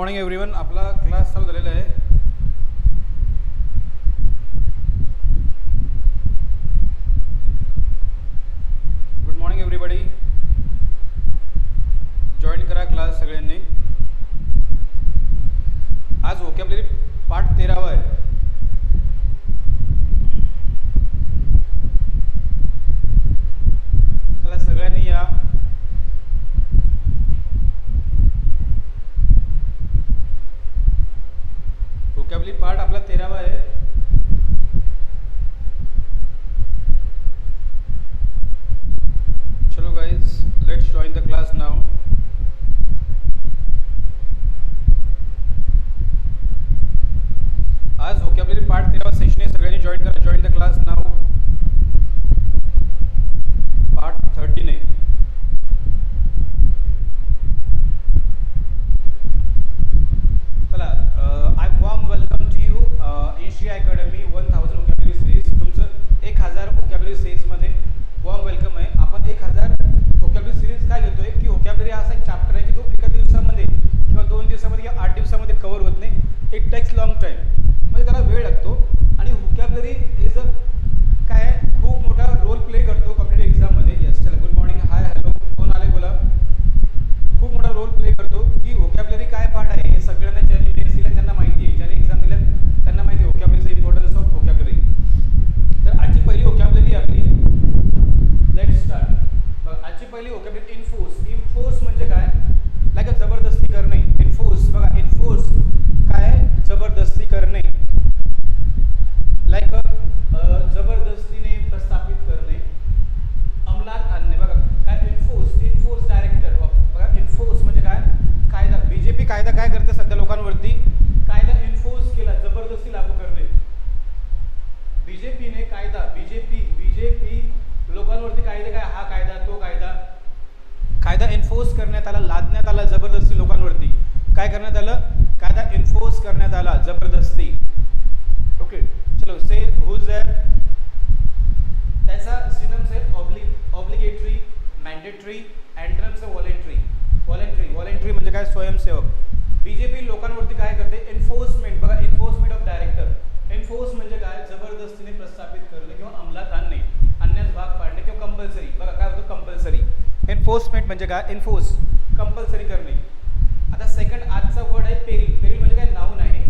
Morning everyone आपला class चालू झालेला आहे गुड मॉर्निंग एव्हरीबडी जॉईन करा क्लास सगळ्यांनी आज वोकॅबलरी पार्ट तेरावा आहे चला सगळ्यांनी या वोकॅबलरी पार्ट आपला तेरावा आहे चलो guys let's join the class now आज वोकॅबलरी पार्ट तेरावा सेशन आहे सगळ्यांनी जॉईन करा join the class now part thirteen आहे चला I warm welcome to you Asia academy one thousand vocabulary series तुमचं एक हजार वोकॅबलरी सिरीजमध्ये वॉम वेलकम आहे आपण एक हजार वोकॅबलरी सिरीज काय घेतोय की वोकॅबलरी हा असा एक चॅप्टर आहे की तो एका दिवसामध्ये किंवा दोन दिवसामध्ये किंवा आठ दिवसामध्ये कव्हर होत नाही इट टेक्स लॉंग टाईम म्हणजे त्याला वेळ लागतो आणि वोकॅबलरी इज अ काय आहे, खूप मोठा रोल प्ले करतो कॉम्पिटेटिव्ह एक्झाममध्ये यस चला गुड मॉर्निंग हाय हॅलो कोण आले बोला खूप मोठा रोल प्ले करतो की व्होकॅबलरी काय पार्ट आहे हे सगळ्यांना ज्यांनी मेन्स दिल्या त्यांना माहिती आहे ज्यांनी एक्झाम दिल्या त्यांना माहिती आहे व्होकॅबलरीचं इम्पॉर्टन्स ऑफ व्होकॅबलरी तर आजची पहिली व्होकॅबलरी आपली लेट स्टार्ट आजची पहिली व्होकॅबलरी इन्फोर्स इन्फोर्स म्हणजे काय लाईक अ जबरदस्ती करणे इन्फोर्स बघा इन्फोर्स काय आहे? जबरदस्ती करणे. लाईक जबरदस्तीने प्रस्थापित करणे अंमलात आणणे बघा काय इन्फोर्स इन्फोर्स डायरेक्टर बघा इन्फोर्स म्हणजे काय कायदा बीजेपी कायदा काय करते सध्या लोकांवरती कायदा इन्फोर्स केला जबरदस्ती लागू करणे बीजेपीने कायदा बीजेपी बीजेपी लोकांवरती कायदे काय हा कायदा तो कायदा कायदा एन्फोर्स करण्यात आला लादण्यात आला जबरदस्ती लोकांवरती काय करण्यात आलं कायदा एन्फोर्स करण्यात आला जबरदस्ती ओके चलो से हुज देअर त्याचा सिनम्स आहे ऑब्लिग ऑब्लिगेटरी मॅन्डेटरी अँड्रम्स आहे व्हॉलेंटरी व्हॉलेंटरी व्हॉलेंटरी म्हणजे काय स्वयंसेवक. बीजेपी लोकांवरती काय करते? एन्फोर्समेंट बघा एन्फोर्समेंट ऑफ डायरेक्टर एन्फोर्स म्हणजे काय? जबरदस्तीने प्रस्थापित करणे किंवा अंमलात आणणे. आणण्यास भाग पाडणे किंवा कंपल्सरी बघा काय होतं? कंपल्सरी एन्फोर्समेंट म्हणजे काय? एन्फोर्स कंपल्सरी करणे. आता सेकंड आजचा वर्ड आहे पेरिल पेरिल म्हणजे काय? नाऊन आहे.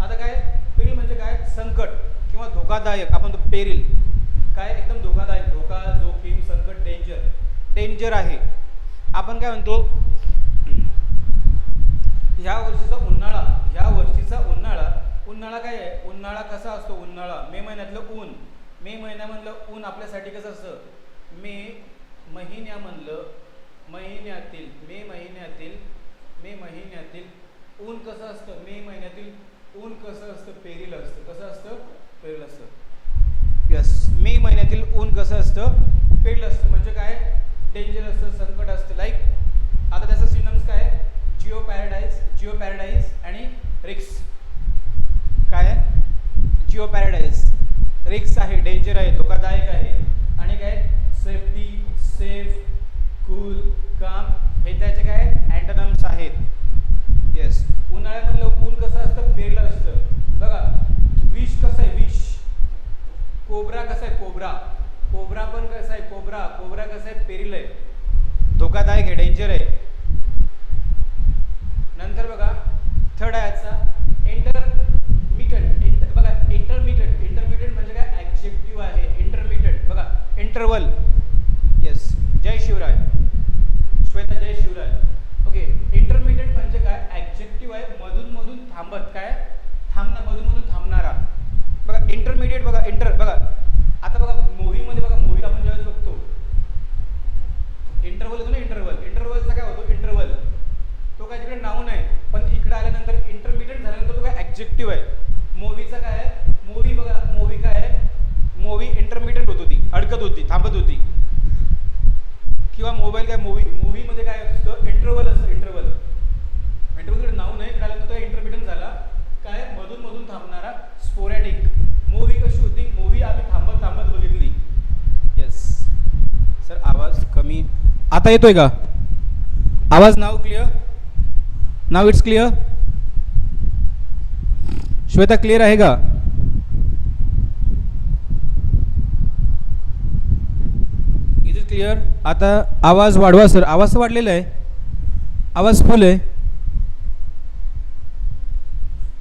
आता काय? पेरिल म्हणजे काय? संकट किंवा धोकादायक. आपण तो पेरिल काय? एकदम धोकादायक. धोका जोखीम संकट डेंजर डेंजर आहे. आपण काय म्हणतो? ह्या वर्षीचा उन्हाळा ह्या वर्षीचा उन्हाळा उन्हाळा काय आहे? उन्हाळा कसा असतो? उन्हाळा. मे महिन्यातलं ऊन. मे महिन्यामधलं ऊन आपल्यासाठी कसं असतं? मे महिन्यामधलं महिन्यातील मे महिन्यातील मे महिन्यातील ऊन कसं असतं? मे महिन्यातील ऊन कसं असतं? पेरील असतं. कसं असतं? पेरील असतं. यस मे महिन्यातील ऊन कसं असतं? पेरील असतं. म्हणजे काय? डेंजर असतं संकट असतं. लाईक आता त्याचं सिनम्स काय जिओ पॅराडाईज जिओ पॅराडाईज आणि रिक्स. काय आहे? जिओ पॅराडाईज. रिक्स आहे डेंजर आहे धोकादायक आहे. आणि काय सेफ्टी सेफ कूल काम. हे त्याचे काय अँटनम्स आहेत. येस उन्हाळ्यामधलं ऊन कसं असतं? पेरलं असतं. बघा विष कसं आहे? विष. कोबरा कसा आहे? कोबरा. कोबरा पण कसा आहे? कोबरा. कोबरा कसा आहे? पेरिल आहे धोकादायक आहे डेंजर आहे. नंतर बघा थर्ड आहे आजचा. इंटरमिटंट इंटर बघा इंटरमिटंट इंटरमिटंट म्हणजे काय? ॲक्जेक्टिव्ह आहे. इंटरमिटंट बघा इंटरवल येस जय शिवराय. श्वेता जय शिवराय. ओके इंटरमिडिएट म्हणजे काय? ॲक्जेक्टिव्ह आहे. मधून मधून थांबत. काय? थांबणं मधून मधून थांबणारा. बघा इंटरमिडिएट बघा इंटर बघा आता बघा मूवीमध्ये बघा मूवी आपण ज्यावेळेस बघतो इंटरवल होतो ना इंटरवल इंटरवलचा काय होतो इंटरवल तो काय तिकडे नाऊन आहे पण इकडे आल्यानंतर इंटरमिडिएट झाल्यानंतर तो काय ॲक्जेक्टिव्ह आहे मूवीचा काय आहे मूवी बघा मूवी काय आहे मूवी इंटरमिडिएट होत होती अडकत होती थांबत होती किंवा मोबाईल काय मूवी मूवीमध्ये काय असतं इंटरवल असतं इंटरवल इंटरवल नाव नाही इकडे आल्यानंतर तो इंटरमिडिएट झाला काय मधून मधून थांबणारा स्पोरॅटिक मूवी कशी होती मूवी आम्ही थांबत थांबत बघितली येस सर आवाज कमी आता येतोय का? आवाज now clear now it's clear Shweta clear आहे का? इज इट क्लिअर आता आवाज वाढवा सर आवाज वाढलेला आहे. आवाज फुल आहे.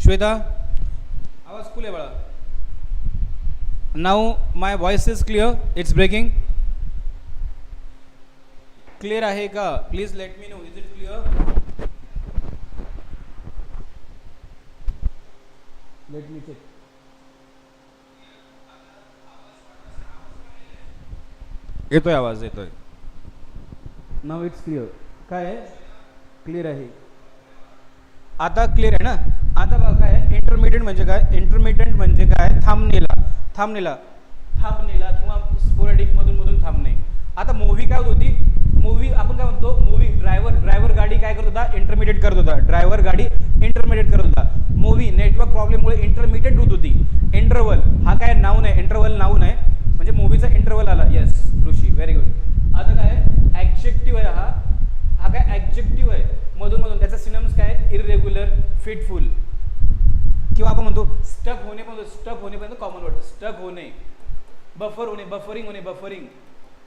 श्वेता आवाज फुल आहे बाळा. Now my voice is clear it's breaking clear आहे का? Please let me know is it clear let me check येतोय आवाज येतोय. नाव इट्स क्लिअर काय आहे? क्लिअर आहे. आता क्लिअर आहे ना? आता बघा काय इंटरमिडियंट म्हणजे काय? इंटरमिडियंट म्हणजे काय? थांबणेला. थांबनेला थांबनेला किंवा स्पोरॅडिक मधून मधून थांबणे. आता मूव्ही काय होती? मूवी आपण काय म्हणतो मूवी ड्रायव्हर ड्रायव्हर गाडी काय करत होता? इंटरमिडिएट करत होता. ड्रायव्हर गाडी इंटरमिडिएट करत होता. मूवी नेटवर्क प्रॉब्लेममुळे इंटरमिडिएट होत होती. इंटरवल हा काय नाव नाही इंटरवल नाव नाही. म्हणजे मूवीचा इंटरवल आला. येस ऋषी व्हेरी गुड आता काय ॲक्जेक्टिव्ह आहे हा. हा काय ॲक्जेक्टिव्ह आहे. मधून मधून त्याचा सिनम्स काय इरेग्युलर फिटफुल किंवा आपण म्हणतो स्टक होणे पण स्टक होणे पण कॉमन वर्ड स्टक होणे. बफर होणे बफरिंग होणे बफरिंग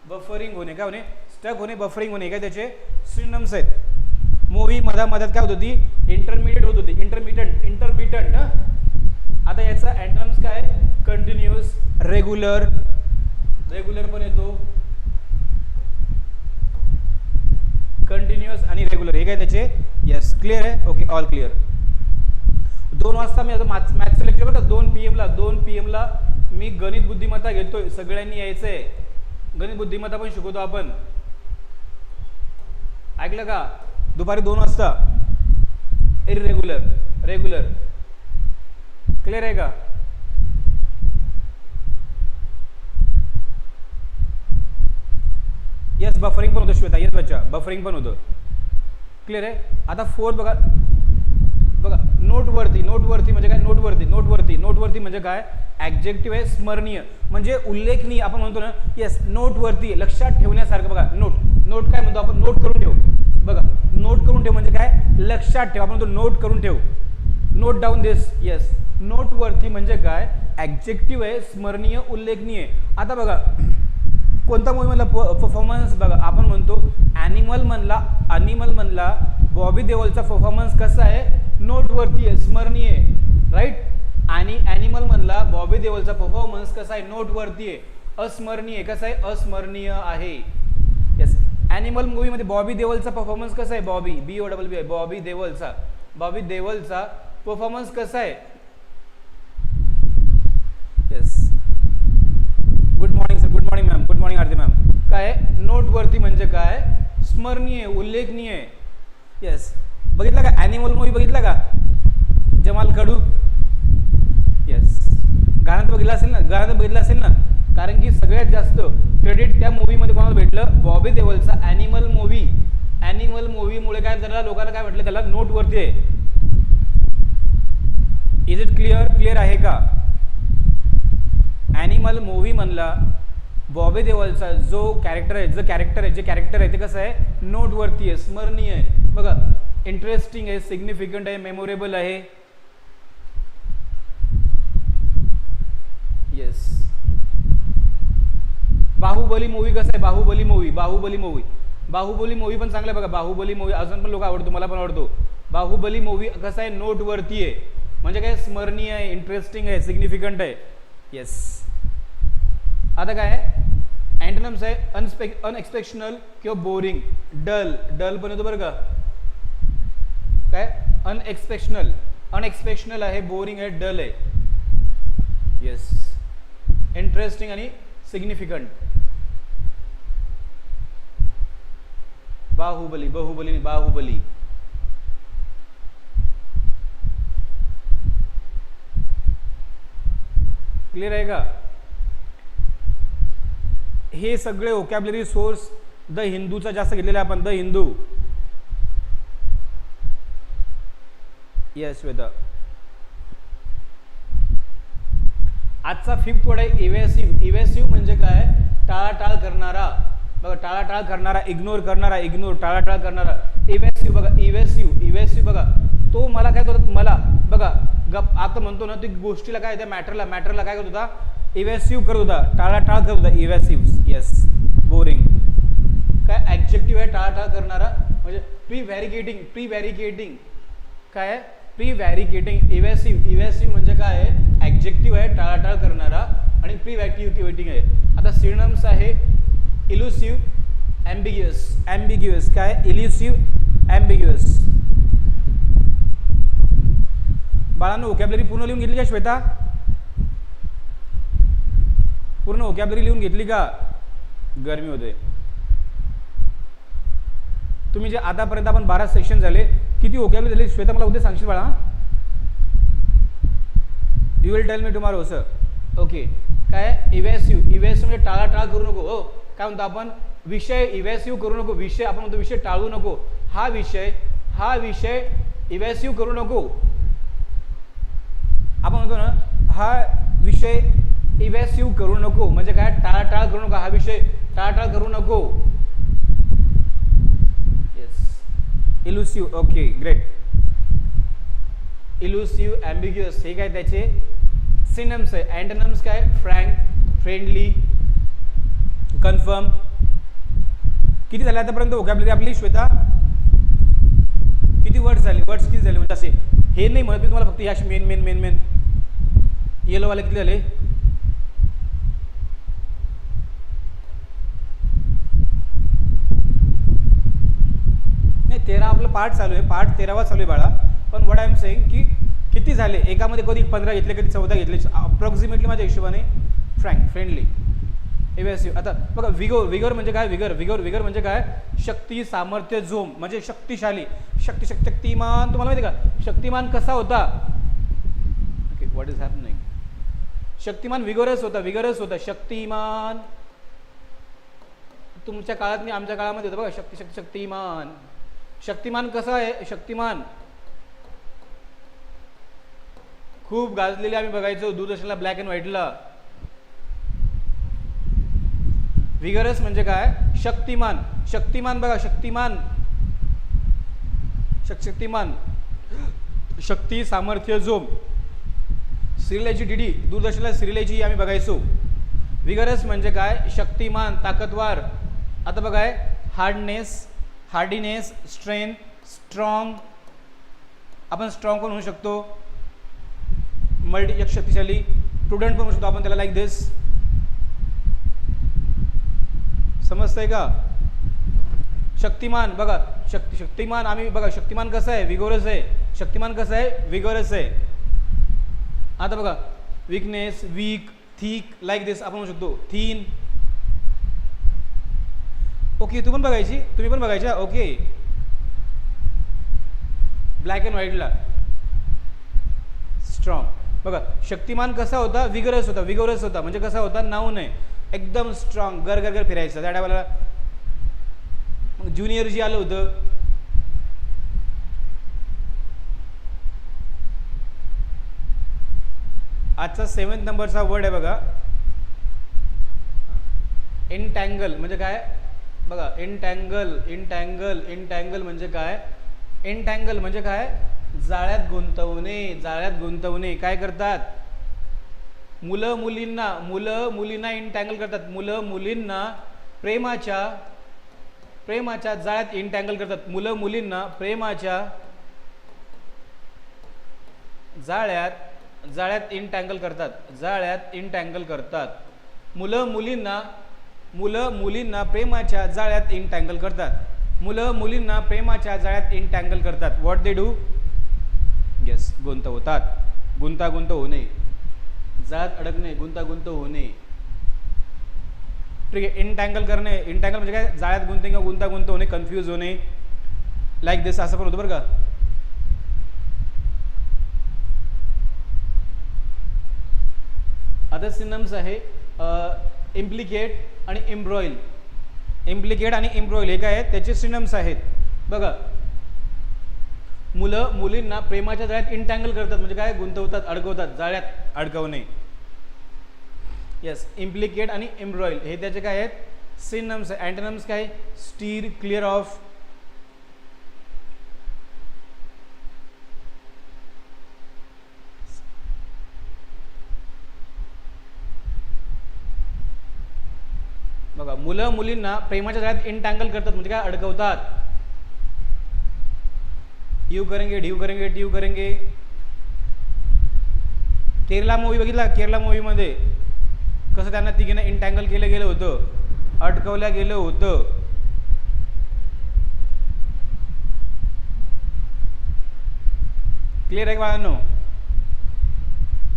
बफरिंग होणे. काय होणे? स्टक होणे बफरिंग होणे. काय त्याचे? सिनम्स आहेत. मूवी मधा मधात काय होत होती? इंटरमिडिएट होत होती. इंटरमिडियंट इंटरमिटंट आता याचा अँटम्स काय कंटिन्युअस रेग्युलर रेग्युलर पण येतो. कंटिन्युअस आणि रेग्युलर हे काय त्याचे? येस क्लिअर आहे? ओके ऑल क्लिअर दोन वाजता मी आता मॅथ्स मॅथ्सचं लेक्चर बघा दोन पी एमला दोन पी एमला मी गणित बुद्धिमत्ता घेतोय. सगळ्यांनी यायचं आहे गणित बुद्धिमत्ता पण शिकवतो आपण. ऐकलं का? दुपारी दोन वाजता. इरेग्युलर रेग्युलर क्लिअर आहे का? येस बफरिंग पण होतं श्वेता. येस बच्चा. बफरिंग पण होतं. क्लिअर आहे? आता फोर्थ बघा. बघा नोटवरती नोटवरती म्हणजे काय? नोटवरती नोटवरती नोटवरती म्हणजे काय? ॲक्जेक्टिव्ह आहे स्मरणीय. म्हणजे उल्लेखनीय. आपण म्हणतो ना येस नोटवरती लक्षात ठेवण्यासारखं बघा नोट नोट काय म्हणतो आपण? नोट करून ठेव. बघा नोट करून ठेव म्हणजे काय? लक्षात ठेव. आपण म्हणतो नोट करून ठेवू. नोट डाऊन दिस येस नोटवरती म्हणजे काय? ॲक्जेक्टिव्ह आहे स्मरणीय उल्लेखनीय. आता बघा कोणता मूवीमधला परफॉर्मन्स बघा आपण म्हणतो ॲनिमल म्हणला ॲनिमल म्हणला बॉबी देवलचा परफॉर्मन्स कसा आहे नोटवरती आहे स्मरणीय राईट आणि ॲनिमल म्हणला बॉबी देवलचा परफॉर्मन्स कसा आहे नोटवरती आहे अस्मरणीय कसं आहे अस्मरणीय आहे. येस ॲनिमल मूवीमध्ये बॉबी देवलचा परफॉर्मन्स कसा आहे Bobby B O double B आहे बॉबी देवलचा बॉबी देवलचा परफॉर्मन्स कसा आहे yes good morning sir good morning ma'am good morning Aarti ma'am काय नोटवरती म्हणजे काय? स्मरणीय उल्लेखनीय. येस बघितला का? ॲनिमल मूवी बघितला का? जमाल कडू येस गाणं तर बघितलं असेल ना? गाणं तर बघितलं असेल ना? कारण की सगळ्यात जास्त क्रेडिट त्या मूवीमध्ये कोणाला भेटलं? बॉबी देवलचा ॲनिमल मूवी ॲनिमल मूवीमुळे काय झालं लोकांना काय म्हटलं त्याला नोटवरती आहे. इज इट क्लिअर क्लिअर आहे का? ॲनिमल मूवी म्हणला बॉबी देवलचा जो कॅरेक्टर आहे जो कॅरेक्टर आहे जे कॅरेक्टर आहे ते कसं आहे? नोटवरती आहे स्मरणीय आहे. बघा इंटरेस्टिंग आहे सिग्निफिकंट आहे मेमोरेबल आहे. येस बाहुबली मूवी कसं आहे? Baahubali movie Baahubali movie Baahubali movie पण चांगलं आहे बघा. बाहुबली मूवी अजून पण लोक आवडतो मला पण आवडतो. बाहुबली मूवी कसं आहे? नोटवरती आहे. म्हणजे काय? स्मरणीय आहे इंटरेस्टिंग आहे सिग्निफिकंट आहे. येस आता काय अँटनम्स आहे अनस्पेक अनएक्सपेक्शनल किंवा बोरिंग डल डल पण येतो बरं का? काय? अनएक्सपेक्शनल अनएक्सपेक्शनल आहे बोरिंग आहे डल आहे. येस इंटरेस्टिंग आणि सिग्निफिकंट बाहुबली बाहुबली बाहुबली. क्लिअर आहे का? हे सगळे ओकॅबलरी सोर्स द हिंदूचा जास्त घेतलेला आपण द हिंदू. येस वेद. आजचा फिफ्थ वर्ड आहे इव्हेसिव्ह इव्हेसिव्ह म्हणजे काय? टाळाटाळ करणारा. बघा टाळाटाळ करणारा इग्नोर करणारा इग्नोर टाळाटाळ करणारा. इव्हेसिव्ह बघा इव्हेसिव्ह इव्हेसिव्ह बघा. तो मला काय करत? मला. बघा गप आता म्हणतो ना ती गोष्टीला काय त्या मॅटरला मॅटरला काय करत होता? इव्हॅसिव्ह करत होता. टाळाटाळ करत होता. इव्हॅसिव्ह येस बोरिंग काय ॲक्जेक्टिव्ह आहे टाळाटाळ करणारा? म्हणजे प्री व्हॅरिकेटिंग प्री व्हॅरिकेटिंग काय आहे? प्री व्हॅरिकेटिंग इव्हॅसिव्ह इव्हॅसिव्ह म्हणजे काय आहे? ॲक्जेक्टिव्ह आहे टाळाटाळ करणारा आणि प्री व्हॅक्टिव्हिटिंग आहे. आता सिनम्स आहे इलुसिव्ह ॲम्बिग्युअस ॲम्बिग्युअस काय? इल्युसिव्ह ॲम्बिग्युअस बाळांनो ओकॅबलरी पूर्ण लिहून घेतली का श्वेता? पूर्ण ओकॅबरी लिहून घेतली का? गरमी होते. तुम्ही जे आतापर्यंत आपण बारा सेक्शन झाले किती ओकॅबरी झाली? श्वेता मला उद्या सांगशील बाळा? You will tell me tomorrow sir okay काय? इव्हॅसिव्ह इव्हॅसिव्ह म्हणजे टाळा टाळा करू नको हो. काय म्हणतो आपण? विषय इव्हॅसिव्ह करू नको. विषय आपण म्हणतो विषय टाळू नको. हा विषय हा विषय इव्हॅसिव्ह करू नको. आपण म्हणतो ना हा विषय इव्हॅसिव्ह करू नको. म्हणजे काय? टाळाटाळ करू नको. हा विषय टाळाटाळ करू नको. Yes elusive okay great elusive ambiguous हे काय त्याचे? सिनम्स आहे. अँटनम्स काय? फ्रँक फ्रेंडली कन्फर्म किती झाले आतापर्यंत ओकॅबलरी आपली श्वेता? किती वर्ड्स झाले? वर्ड्स किती झाले? म्हणजे असे. हे नाही म्हणत मी तुम्हाला फक्त या मेन मेन मेन मेन येलोवाले किती झाले नाही तेरा आपलं पार्ट चालू आहे पार्ट तेरावा चालू आहे बाळा. पण वड आय एम सेईंग की किती झाले? एकामध्ये कधी पंधरा घेतले कधी चौदा घेतले? अप्रॉक्सिमेटली माझ्या हिशोबाने फ्रँक फ्रेंडली एव्हॅसिव्ह आता बघा विगोर विगर म्हणजे काय? विगर विगर विगर म्हणजे काय? शक्ती सामर्थ्य झोम. म्हणजे शक्तिशाली. शक्ती शक्ती शक्तिमान. तुम्हाला माहिती आहे का? शक्तिमान कसा होता? Okay what is happening Shaktimaan vigorous होता विगरच होता. शक्तिमान. तुमच्या काळात नाही आमच्या काळामध्ये होतं. बघा शक्ती शक्ती शक्तिमान. शक्तिमान कसा आहे? शक्तिमान. खूप गाजलेले आम्ही बघायचो दूरदर्शनला ब्लॅक अँड व्हाईटला विगरस म्हणजे काय? शक्तिमान. शक्तिमान बघा शक्तिमान. शक शक्तिमान. शक्ती सामर्थ्य जोम डी डीडी दूरदर्शनला सिरियलाची आम्ही बघायचो. विगरस म्हणजे काय? शक्तिमान ताकदवार. आता बघाय हार्डनेस हार्डीनेस स्ट्रेंथ स्ट्रॉंग आपण स्ट्रॉंग पण होऊ शकतो. मल्टी एक शक्तिशाली. स्टुडंट पण होऊ शकतो आपण त्याला लाईक दिस समजतंय का? शक्तिमान बघा शक्ती शक्तिमान आम्ही बघा शक्तिमान कसं आहे? विगोरस आहे. शक्तिमान कसं आहे? विगोरस आहे. आता बघा weakness weak thick like this आपण म्हणू शकतो. थीन ओके तू पण बघायची? तुम्ही पण बघायच्या? ओके ब्लॅक अँड व्हाईटला स्ट्रॉंग बघा शक्तिमान कसा होता? विगरस होता. विगोरस होता. म्हणजे कसा होता? नाव नाही एकदम स्ट्रॉंग गर गर गर फिरायचं. त्या टायमाला मग ज्युनियर जी आलं होतं. आजचा सेवन्थ नंबरचा वर्ड आहे बघा. इनटँगल म्हणजे काय? बघा इंटँगल इंटँगल इंटँगल म्हणजे काय? इंटँगल म्हणजे काय? जाळ्यात गुंतवणे जाळ्यात गुंतवणे. काय करतात? मुलं मुलींना मुलं मुलींना इंटँगल करतात. मुलं मुलींना प्रेमाच्या प्रेमाच्या जाळ्यात इंटँगल करतात. मुलं मुलींना प्रेमाच्या जाळ्यात जाळ्यात इंटँगल करतात. जाळ्यात इंटँगल करतात. मुलं मुलींना मुलं मुलींना प्रेमाच्या जाळ्यात इंटँगल करतात. मुलं मुलींना प्रेमाच्या जाळ्यात इंटँगल करतात. व्हॉट दे डू येस गुंतवतात गुंतागुंत होणे जाळ्यात अडकणे गुंतागुंत होणे ठीक आहे इंटँगल करणे. इंटँगल म्हणजे काय? जाळ्यात गुंते किंवा गुंतागुंत होणे कन्फ्यूज होणे. लाईक दिस असं पण होतं बरं का? अदर सिनम्स आहे इम्प्लिकेट आणि एम्ब्रॉईल इम्प्लिकेट आणि एम्ब्रॉईल हे काय आहेत? त्याचे सिनम्स आहेत. बघा. मुलं मुलींना प्रेमाच्या जाळ्यात इंटँगल करतात. म्हणजे काय? गुंतवतात अडकवतात. जाळ्यात अडकवणे. येस इम्प्लिकेट आणि एम्ब्रॉईल हे त्याचे काय आहेत? सिनम्स अँटनम्स काय? स्टीर क्लिअर ऑफ बघा मुलं मुलींना प्रेमाच्या जाळ्यात इंटँगल करतात म्हणजे काय? अडकवतात. यू करेंगे ड्यू करेंगे ट्यू करेंगे. केरला मूवी बघितला? केरला मूवीमध्ये कसं त्यांना तिघींना इंटँगल केलं गेलं होतं. अडकवलं गेलं होतं. क्लिअर आहे का बाळांनो?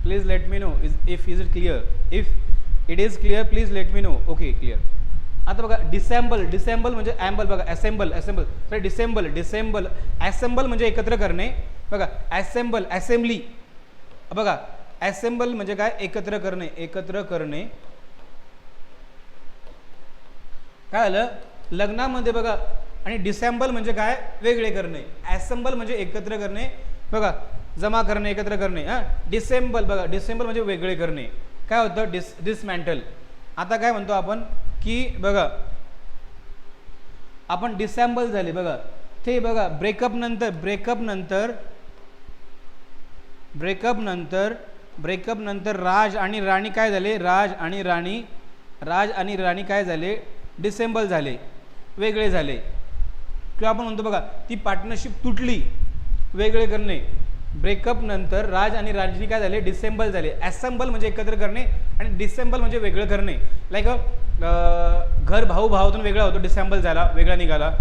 Please let me know is if is it clear if it is clear please let me know okay clear आता बघा डिसेंबल डिसेंबल म्हणजे ॲम्बल बघा असेंबल असेंबल तर डिसेंबल डिसेंबल. असेंबल म्हणजे एकत्र करणे. बघा असेंबल असेंब्ली बघा असेंबल म्हणजे काय? एकत्र करणे एकत्र करणे. काय झालं? लग्नामध्ये बघा आणि डिसेंबल म्हणजे काय? वेगळे करणे. असेंबल म्हणजे एकत्र करणे. बघा जमा करणे एकत्र करणे. हां? डिसेंबल बघा डिसेंबल म्हणजे वेगळे करणे. काय होतं? डिस डिसमॅन्टल. आता काय म्हणतो आपण? की बघा आपण डिसेंबल झाले. बघा ते बघा ब्रेकअप नंतर ब्रेकअप नंतर ब्रेकअप नंतर ब्रेकअप नंतर राज आणि राणी काय झाले? राज आणि राणी राज आणि राणी काय झाले? डिसेंबल झाले. वेगळे झाले. किंवा आपण म्हणतो बघा ती पार्टनरशिप तुटली. वेगळे करणे. ब्रेकअप नंतर राज आणि राजनी काय झाले? डिसेंबल झाले. ॲसेंबल म्हणजे एकत्र करणे आणि डिसेंबल म्हणजे वेगळं करणे. लाईक घर भाऊ भावातून वेगळा होतो. डिसेंबल झाला वेगळा निघाला.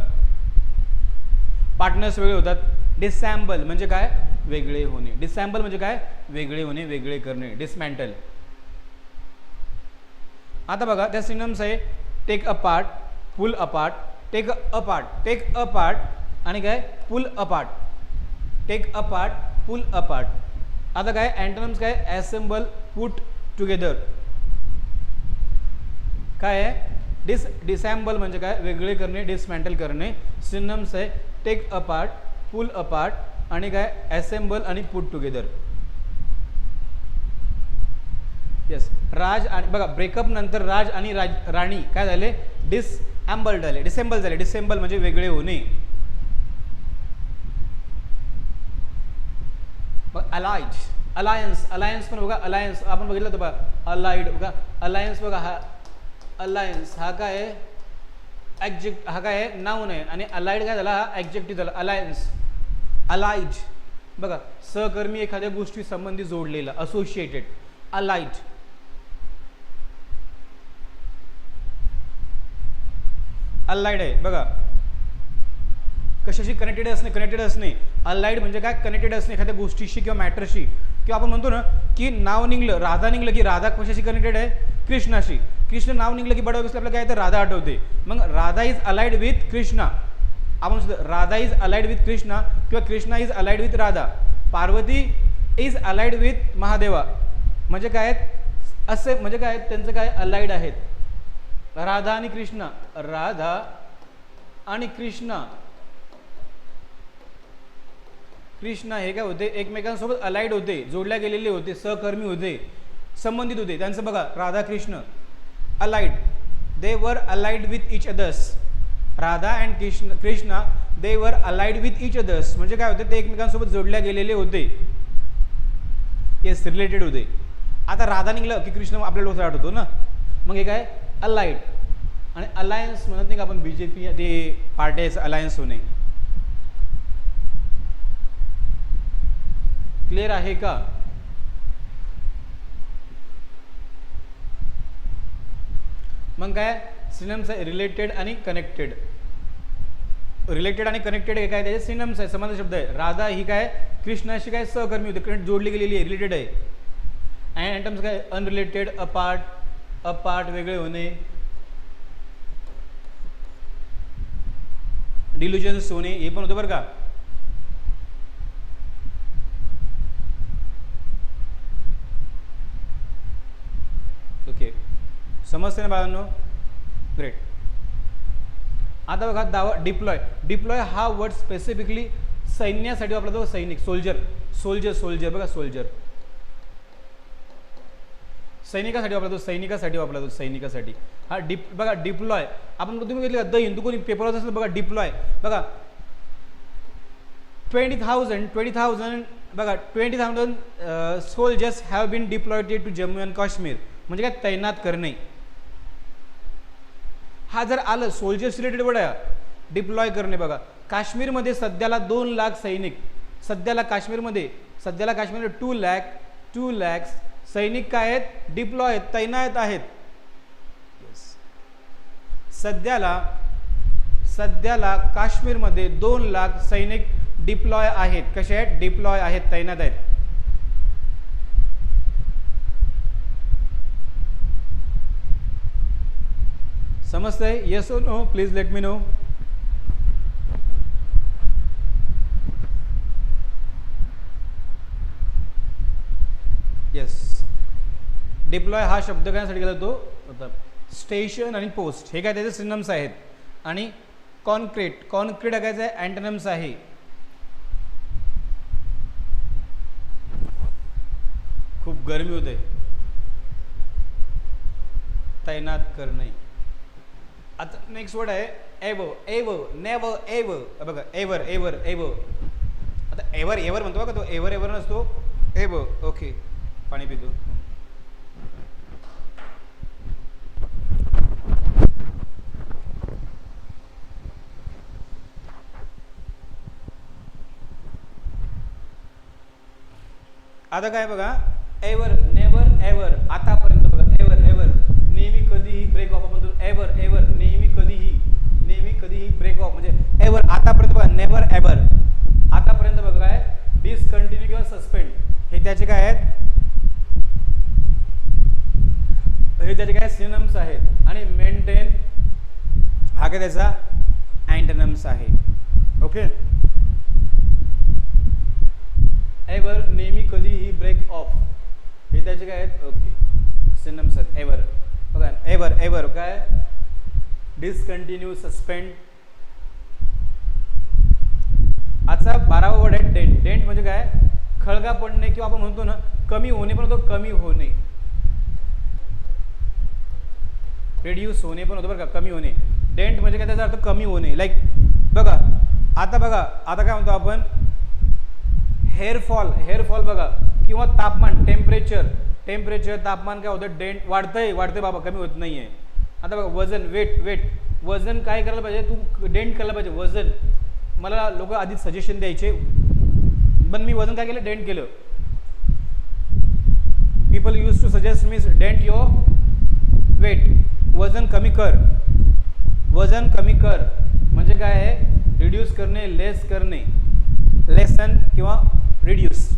पार्टनर्स वेगळे होतात. डिसेंबल म्हणजे काय? वेगळे होणे. डिसेंबल म्हणजे काय? वेगळे होणे वेगळे करणे. डिसमॅन्टल आता बघा त्या सिनम्स आहे take a part pull a part take a part take a part आणि काय? Pull a part take a part pull apart आता काय अँटोनम्स काय? ॲसेंबल पुट टुगेदर काय आहे? डिस डिसॅम्बल म्हणजे काय? वेगळे करणे डिसमॅन्टल करणे. सिनम्स आहे टेक अपार्ट पुल अपार्ट आणि काय? असेंबल आणि पुट टुगेदर येस राज आणि बघा ब्रेकअप नंतर राज आणि राज राणी काय झाले? डिसॲम्बल झाले. डिसेंबल झाले. डिसेंबल म्हणजे वेगळे होणे. अलायज अलायन्स अलायन्स पण बघा अलायन्स आपण बघितलं होतं बघा. अलाइड बघा. अलायन्स बघा हा अलायन्स हा काय आहे? ॲक्जेक्ट हा काय आहे? नाऊन आहे. आणि अलाइड काय झाला? हा ॲक्जेक्टिव्ह झाला. अलायन्स अलाइज बघा सहकर्मी एखाद्या गोष्टी संबंधी जोडलेला. असोसिएटेड अलाइड अलाइड आहे. बघा. कशाशी कनेक्टेड असणे कनेक्टेड असणे? अलाईड म्हणजे काय? कनेक्टेड असणे एखाद्या गोष्टीशी किंवा मॅटरशी किंवा आपण म्हणतो ना की नाव निघलं राधा निघलं की राधा कशाशी कनेक्टेड आहे? कृष्णाशी. कृष्ण नाव निघलं की बडा आपल्याला काय तर राधा आठवते. मग Radha is allied with Krishna. आपण सुद्धा Radha is allied with Krishna किंवा Krishna is allied with Radha. Parvati is allied with Mahadeva. म्हणजे काय आहेत? असे म्हणजे काय आहेत? त्यांचं काय? अलाइड आहेत. राधा आणि कृष्णा. राधा आणि कृष्णा. कृष्णा हे काय होते? एकमेकांसोबत अलाइड होते जोडल्या गेलेले होते सहकर्मी होते संबंधित होते. त्यांचं बघा Radha Krishna allied they were allied with each others Radha and Krishna Krishna they were allied with each others म्हणजे काय होते? ते एकमेकांसोबत जोडल्या गेलेले होते. येस रिलेटेड होते. आता राधा निघलं की कृष्ण आपल्या डोक्यात आठवतो ना? मग हे काय? अलाइड आणि अलायन्स म्हणत नाही का आपण? बी जे पी ते पार्ट्याचं अलायन्स होणे. क्लिअर आहे का? मग काय? सिनम्स आहे रिलेटेड आणि कनेक्टेड रिलेटेड आणि कनेक्टेड हे काय त्याचे सिनम्स आहे समाज शब्द आहे. राधा ही काय? कृष्णाशी काय सहकर्मी होते कनेक्ट जोडली गेलेली आहे रिलेटेड आहे. अँड आयटम्स काय? अनरिलेटेड अपार्ट अपार्ट वेगळे होणे. डिल्युजन्स होणे हे पण होतं बरं का ओके समजते ना बाळांनो? ग्रेट आता बघा दावा डिप्लॉय डिप्लॉय हा वर्ड स्पेसिफिकली सैन्यासाठी वापरला जातो सैनिक सोल्जर सोल्जर सोल्जर बघा सोल्जर सैनिकासाठी वापरला जातो सैनिकासाठी वापरला जातो सैनिकासाठी. हा डिप बघा डिप्लॉय आपण तुम्ही बघितलं द हिंदू कोणी पेपरवर असेल बघा डिप्लॉय बघा ट्वेंटी थाउजंड ट्वेंटी थाउजंड बघा twenty thousand soldiers have been deployed to Jammu and Kashmir म्हणजे काय? तैनात करणे. हा जर आलं सोल्जर्स रिलेटेड वर्ड आहे डिप्लॉय करणे बघा. काश्मीरमध्ये सध्याला दोन लाख सैनिक सध्याला काश्मीरमध्ये सध्याला काश्मीरमध्ये टू लॅक टू लॅक्स सैनिक काय आहेत? डिप्लॉय आहेत तैनात आहेत. सध्याला सध्याला काश्मीरमध्ये दोन लाख सैनिक डिप्लॉय आहेत. कसे आहेत? डिप्लॉय आहेत तैनात आहेत. समजतंय yes oh no please let me know yes deploy हा शब्द करण्यासाठी गेला तो स्टेशन आणि पोस्ट हे काय त्याचे सिनम्स आहेत. आणि कॉन्क्रीट कॉन्क्रीट हा काय अँटनम्स आहे. खूप गरमी होते. तैनात करणे. आता नेक्स्ट वर्ड आहे एव एव नेव एव बघा एवर एवर एव आता एवर एवर म्हणतो बघा तो एवर एवर नसतो. एव ओके पाणी पितो. आता काय बघा एवर नेवर एवर आतापर्यंत नेहमी कधीही ब्रेक ऑफ आपण म्हणतो एव्हर एव्हर नेहमी कधीही नेहमी कधीही ब्रेक ऑफ म्हणजे एव्हर आतापर्यंत बघा नेव्हर एव्हर आतापर्यंत बघा काय? डिसकंटिन्यू किंवा सस्पेंड हे त्याचे काय आहेत? हे त्याचे काय सिनम्स आहेत? आणि मेंटेन हा काय त्याचा? अँटनम्स आहे. ओके एव्हर नेहमी कधीही ब्रेक ऑफ हे त्याचे काय आहेत? ओके सिनम्स आहेत. एव्हर एवर एवर काय डिसकंटिन्यू सस्पेंड आजचा बारावा वर्ड आहे डेंट डेंट म्हणजे काय? खळगा पडणे किंवा आपण म्हणतो ना कमी होणे पण होतो कमी होणे. रेड्यूस होणे पण होतं बरं का कमी होणे. डेंट म्हणजे काय? त्याचा अर्थ कमी होणे. लाईक बघा आता बघा आता काय म्हणतो आपण? हेअरफॉल हेअरफॉल बघा. किंवा तापमान टेम्परेचर टेम्परेचर तापमान काय होतं? डेंट वाढतंय वाढतंय बाबा कमी होत नाही आहे आता बघा वजन वेट वेट वजन काय करायला पाहिजे? तू डेंट करायला पाहिजे. वजन. मला लोक आधी सजेशन द्यायचे. पण मी वजन काय केलं? डेंट केलं. People use to suggest means dent your weight वजन कमी कर. वजन कमी कर. म्हणजे काय आहे? रिड्यूस करणे लेस करणे. लेसन किंवा रिड्यूस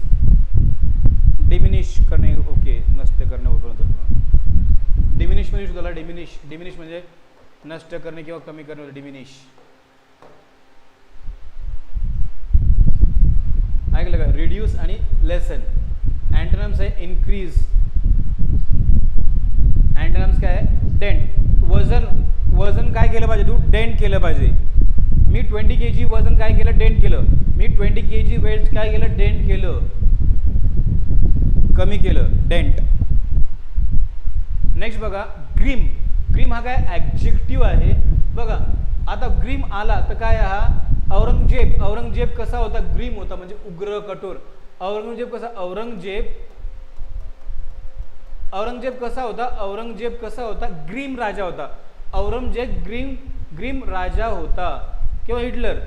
डिमिनिश करणे ओके नष्ट करणे होतं. डिमिनिश म्हणजे तुला डिमिनिश डिमिनिश म्हणजे नष्ट करणे किंवा कमी करणे होतं डिमिनिश ऐकलं का? रिड्यूस आणि लेसन अँटनम्स आहे इन्क्रीज अँटनम्स काय आहे? डेंट वजन वजन काय केलं पाहिजे तू? डेंट केलं पाहिजे. मी ट्वेंटी के जी वजन काय केलं? डेंट केलं. मी ट्वेंटी के जी वेट काय केलं? डेंट केलं. कमी केलं. डेंट नेक्स्ट बघा ग्रीम ग्रीम हा काय ॲक्जेक्टिव्ह आहे. बघा आता ग्रीम आला तर काय हा? औरंगजेब. औरंगजेब कसा होता? ग्रीम होता म्हणजे उग्र कठोर. औरंगजेब कसा? औरंगजेब. औरंगजेब कसा होता? औरंगजेब कसा होता? ग्रीम राजा होता. औरंगजेब ग्रीम ग्रीम राजा होता. किंवा हिटलर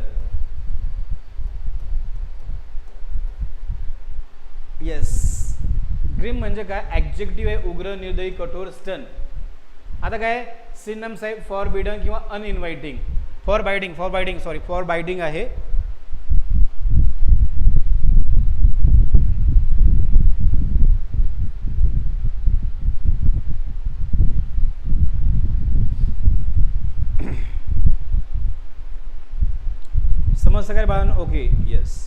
येस ग्रीम म्हणजे काय? ॲक्जेक्टिव्ह आहे उग्र निर्दयी कठोर स्टन आता काय? सिनम्स आहे फॉर बिडन किंवा uninviting forbidding forbidding sorry forbidding आहे. समजतं काय बाळांनो? ओके येस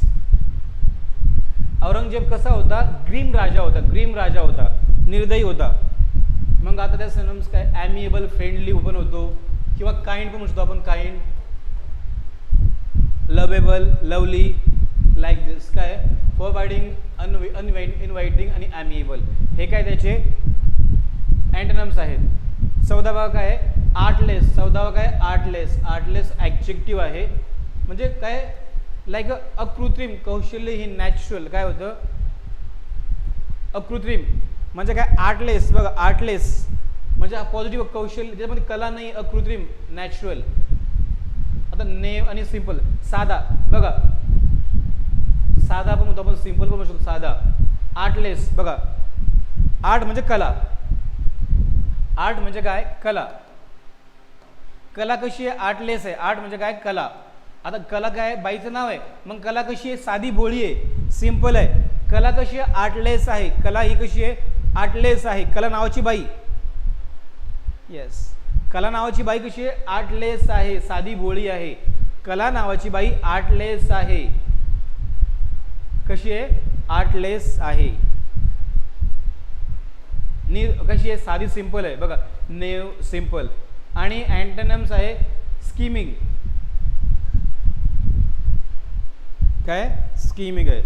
औरंगजेब कसा होता? ग्रीम राजा होता ग्रीम राजा होता निर्दयी होता. मग आता त्या सिनम्स काय ॲमिएबल फ्रेंडली पण होतो. किंवा काइंड पण म्हणतो आपण kind lovable lovely like this काय? फॉर बायडिंग अनवि अनवाइट आणि ॲमिएबल हे काय त्याचे? अँटनम्स आहेत. चौदावा काय? आर्टलेस चौदावा काय? आर्टलेस आर्टलेस ॲक्जेक्टिव्ह आहे. म्हणजे काय? लाईक अकृत्रिम कौशल्य ही नॅचरल काय होतं? अकृत्रिम म्हणजे काय? आर्टलेस बघा आर्टलेस म्हणजे पॉझिटिव्ह कौशल्य त्याच्यामध्ये कला नाही अकृत्रिम नॅचरल आता नेव आणि सिंपल साधा बघा. साधा पण म्हणतो आपण सिंपल पण म्हणू शकतो. साधा. आर्टलेस बघा. आर्ट म्हणजे कला. आर्ट म्हणजे काय? कला. कला कशी आहे? आर्टलेस आहे. आर्ट म्हणजे काय? कला. आता कला काय आहे? बाईचं नाव आहे. मग कला कशी आहे? साधी बोळी आहे. सिंपल आहे. कला कशी आहे? आर्टलेस आहे. कला ही कशी आहे? आर्टलेस आहे. कला नावाची बाई. येस कला नावाची बाई कशी आहे? आर्टलेस आहे. साधी बोळी आहे. कला नावाची बाई आर्टलेस आहे. कशी आहे? आर्टलेस आहे. नी कशी आहे? साधी सिंपल आहे. बघा. नेव सिंपल आणि अँटनम्स आहे. स्कीमिंग काय? स्कीमिंग आहे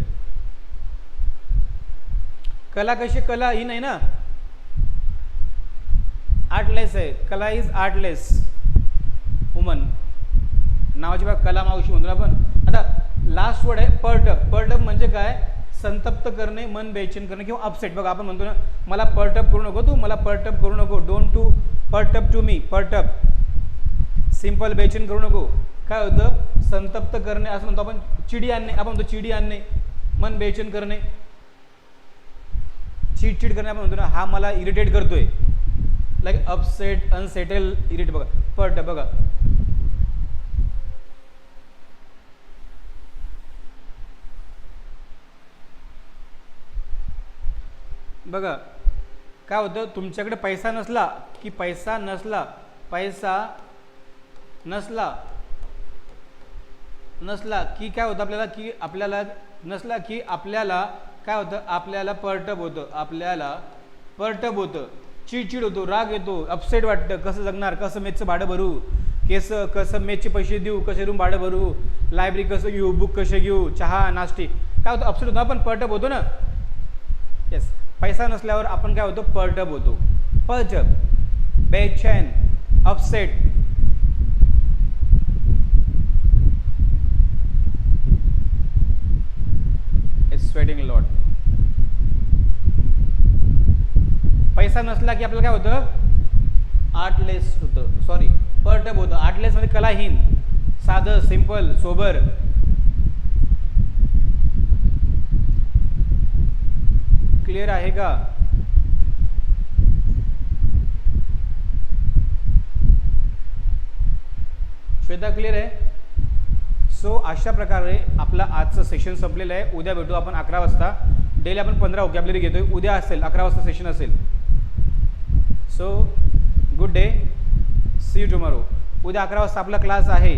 कला कशी? कला ही नाही ना? आर्टलेस आहे. कला इज आर्टलेस वुमन नावाची बघा कला मावशी म्हणतो ना आपण. आता लास्ट वर्ड आहे पर्टअप पर्टअप म्हणजे काय? संतप्त करणे मन बेचैन करणे किंवा अपसेट बघा आपण म्हणतो ना मला पर्टअप करू नको तू मला पर्टअप करू नको. Don't to perturb to me perturb simple बेचैन करू नको. काय होतं? संतप्त करणे असं म्हणतो आपण चिडी आणणे आपण म्हणतो चिडी आणणे मन बेचैन करणे. चिडचिड करणे आपण म्हणतो ना हा मला इरिटेट करतोय. लाईक अपसेट अनसेटल इरिट बघा. पर्ट बघा. बघा काय होतं? तुमच्याकडे पैसा नसला की पैसा नसला पैसा नसला नसला की काय होतं आपल्याला की आपल्याला नसला की आपल्याला काय होतं? आपल्याला परटप होतं. आपल्याला परटप होतं. चिडचिड होतो राग येतो अपसेट वाटतं. कसं जगणार? कसं मेचचं भाडं भरू? केस कसं मेचचे पैसे देऊ? कसे रूम भाडं भरू? लायब्ररी कसं घेऊ? बुक कसे घेऊ? चहा नाश्ते. काय होतं? अपसेट होतो. आपण परटप होतो ना? येस पैसा नसल्यावर आपण काय होतो? परटप होतो. परटप. बेचैन अपसेट इट्स लॉट पैसा नसला की आपल्याला काय होतं? आर्टलेस होतं. सॉरी पर्टब होतं. आर्टलेस म्हणजे कलाहीन. साधं सिंपल सोबर क्लिअर आहे का? श्वेता क्लिअर आहे? सो अशा प्रकारे आपलं आजचं सेशन संपलेलं आहे. उद्या भेटू आपण अकरा वाजता. डेली आपण पंधरा ओकॅबलरी घेतोय. उद्या असेल अकरा वाजता सेशन असेल. So good day see you tomorrow उद्या अकरा वाजता आपला क्लास आहे.